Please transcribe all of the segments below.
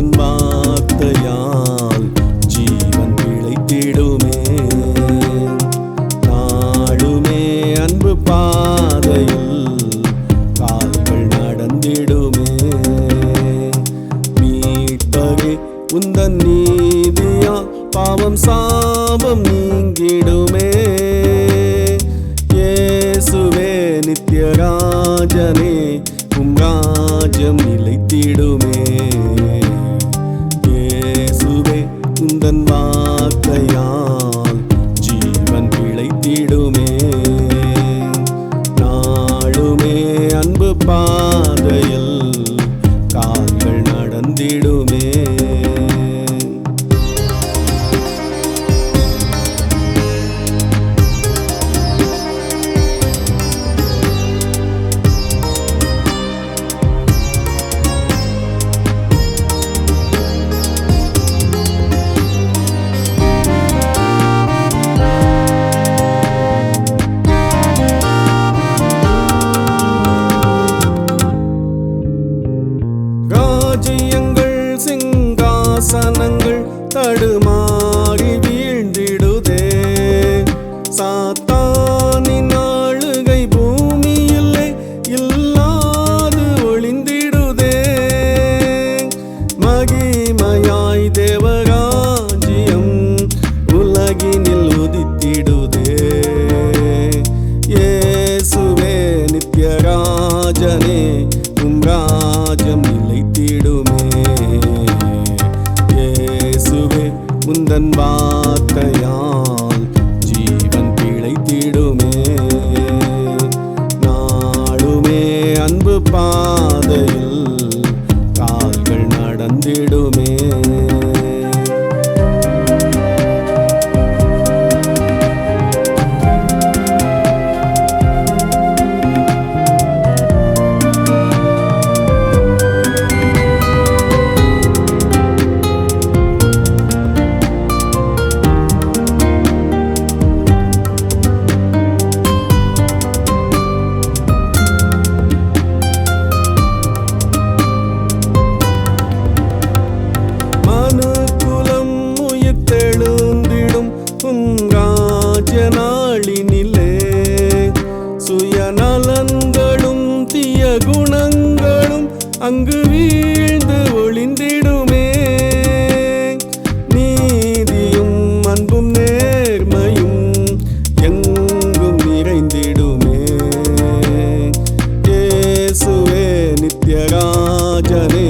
than mine. சாத்தானின் ஆளுகை பூமியிலே இல்லாது ஒளிந்திடுதே. மகிமையாய் தேவராஜ்யம் உலகினில் உதித்திடுதே. இயேசுவே நித்யராஜனே உம் ராஜம் நிலைத்திடுமே. இயேசுவே உந்தன் அங்கு வீழ்ந்து ஒளிந்திடுமே. நீதியும் அன்பும் நேர்மையும் எங்கும் நிறைந்திடுமே. ஏசுவே நித்யராஜனே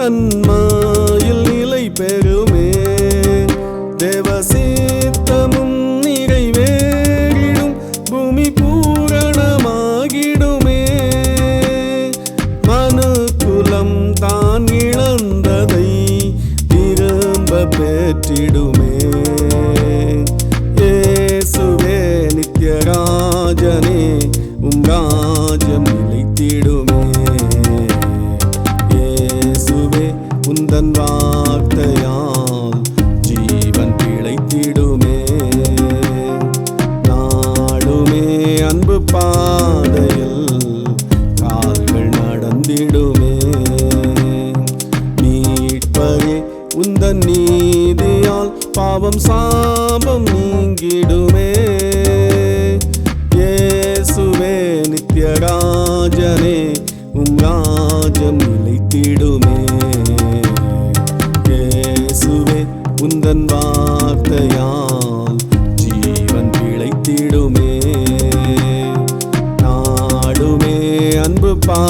செயல்களும் தகப்பனே உந்த நீதியால் பாவம் சாபம் நீங்கிடுமே. இயேசுவே நித்திய ராஜனே உம் ராஜம் நிலைத்திடுமே. இயேசுவே உந்தன் வார்த்தையால் ஜீவன் பிழைத்திடுமே. நாடுமே அன்பு பா